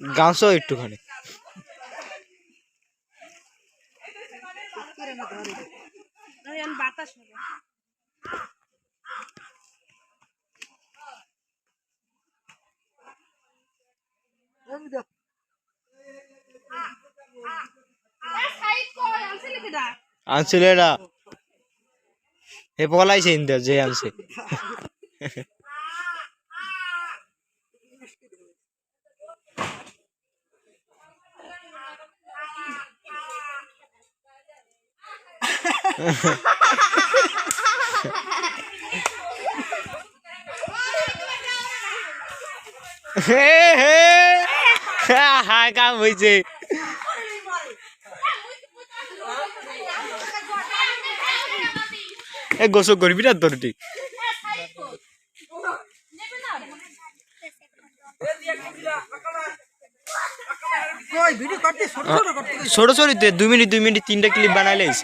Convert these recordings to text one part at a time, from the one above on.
গাছও একটুখানি। আনছিল এটা হে পলাইছে ইন্দা যে আনছে। হ্যাঁ কাম হয়েছে এ গোসল করবি না তোর ঠিক? ছোট ছোট দুই মিনিট দুই মিনিট তিনটা ক্লিপ বানাইলিস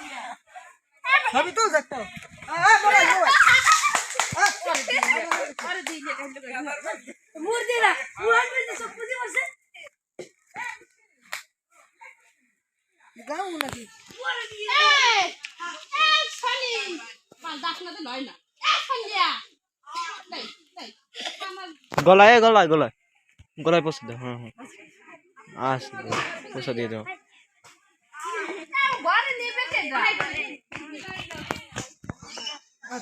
গলায় গলায় গলায়। গলায় পৌঁছে দাও হ্যাঁ হ্যাঁ। আস পয়সা দিয়ে দাও। আর